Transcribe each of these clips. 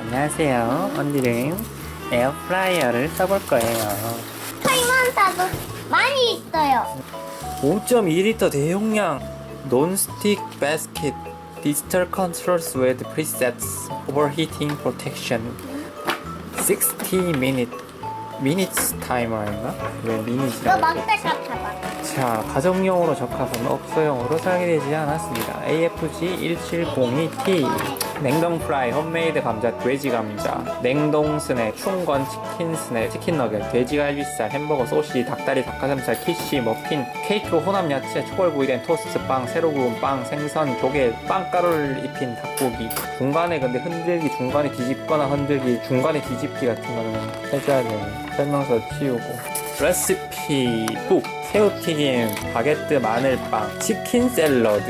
안녕하세요. 오늘은 에어프라이어를 써볼 거예요. 설만사도 많이 있어요. 5.2리터 대용량 논스틱 바스켓 디지털 컨트롤스 with presets overheating protection 60 minute minutes timer인가? 왜 이거 미닛이라고? 막대 같아봐. 자, 가정용으로 적합한 업소용으로 설계되지 않았습니다. AFG 1702T 냉동 프라이, 홈메이드 감자, 돼지 감자, 냉동 스낵, 충건 치킨 스낵, 치킨 너겟, 돼지 갈비살, 햄버거, 소시, 닭다리, 닭가슴살, 키시, 머핀, 케이크, 혼합 야채, 초벌구이된 토스트 빵, 새로 구운 빵, 생선, 조개, 빵가루를 입힌 닭고기. 중간에 근데 흔들기, 중간에 뒤집거나 흔들기, 중간에 뒤집기 같은 거는 해줘야 돼요. 설명서 치우고. 레시피 북 새우튀김 바게트 마늘빵 치킨 샐러드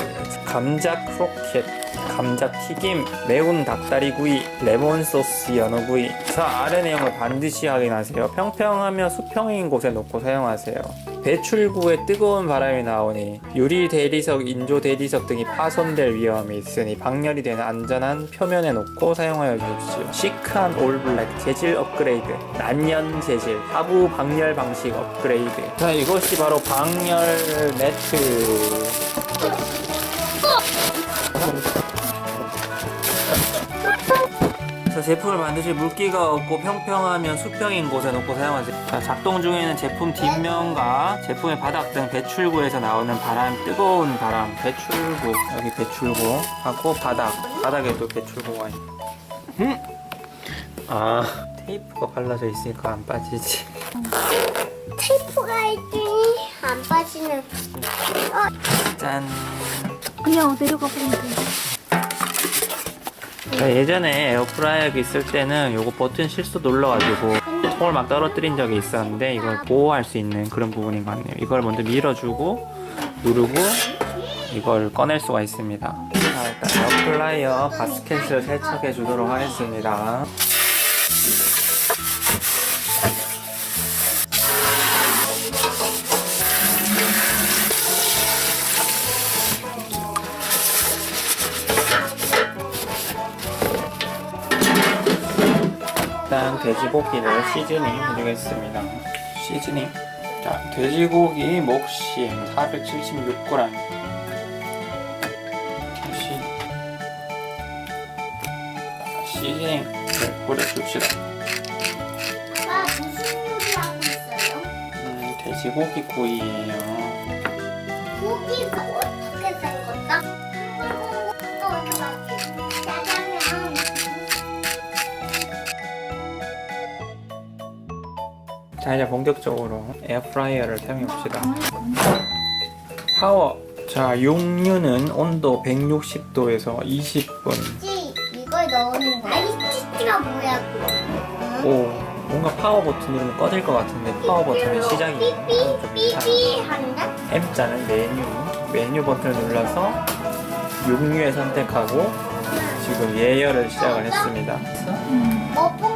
감자 크로켓 감자 튀김 매운 닭다리구이 레몬 소스 연어구이. 자 아래 내용을 반드시 확인하세요. 평평하며 수평인 곳에 놓고 사용하세요. 배출구에 뜨거운 바람이 나오니 유리 대리석 인조 대리석 등이 파손될 위험이 있으니 방열이 되는 안전한 표면에 놓고 사용하여 주십시오. 시크한 올블랙 재질 업그레이드 난연 재질 하부 방열 방식 업그레이드. 자 이것이 바로 방열 매트 자, 제품을 만드실 물기가 없고 평평하면 수평인 곳에 놓고 사용하세요. 자, 작동 중에는 제품 뒷면과 제품의 바닥 등 배출구에서 나오는 바람, 뜨거운 바람, 배출구, 여기 배출구 하고 바닥, 바닥에도 배출구가 있 음? 아, 테이프가 발라져 있으니까 안 빠지지. 테이프가 있더니 안 빠지는. 짠. 그냥 내려가 보면 돼. 자, 예전에 에어프라이어 있을 때는 요거 버튼 실수 눌러가지고 통을 막 떨어뜨린 적이 있었는데 이걸 보호할 수 있는 그런 부분인 것 같네요. 이걸 먼저 밀어주고 누르고 이걸 꺼낼 수가 있습니다. 자, 일단 에어프라이어 바스켓을 세척해 주도록 하겠습니다. 돼지고기를 시즈닝 해주겠습니다. 시즈닝. 자, 돼지고기 목심 476g. 다시 시즈닝을 뿌려줍시다. 아빠 무슨 요리 하고 있어요? 음, 돼지고기 구이예요. 고기가 어떻게 생겼다? 자, 이제 본격적으로 에어프라이어를 사용해 봅시다. 파워. 자, 육류는 온도 160도에서 20분. 찌 이걸 넣는 거야. 아이 찌찌가 뭐야? 응? 오, 뭔가 파워 버튼 누르면 꺼질 것 같은데 파워 버튼의 시작이에요. 좀 삐삐 이상하다. 삐삐 한다. M자는 메뉴. 메뉴 버튼을 눌러서 육류에 선택하고 지금 예열을 시작을 했습니다. 이게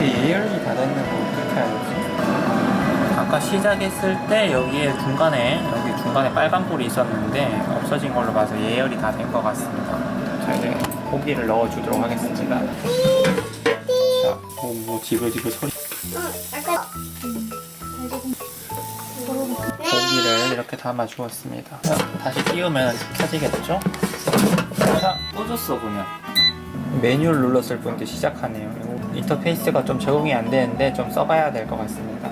예열이 다 됐는 거 어떻게 되지? 아까 시작했을 때 여기에 중간에 여기 중간에 빨간 불이 있었는데 없어진 걸로 봐서 예열이 다 된 것 같습니다. 자 이제 고기를 넣어주도록 하겠습니다. 자, 뭐, 뭐 지글지글 소리. 고기를 이렇게 담아 주었습니다. 자, 다시 띄우면 켜지겠죠? 자, 꺼졌어 그냥. 메뉴를 눌렀을 뿐인데 시작하네요. 인터페이스가 좀 적응이 안 되는데 좀 써봐야 될 것 같습니다.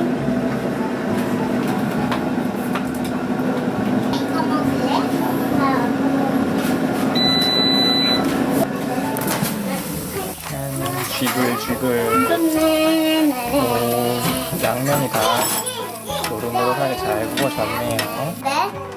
짠, 쥐글 쥐글. 네네. 오, 양면이 다 노릇노릇하게 잘 구워졌네요. 네.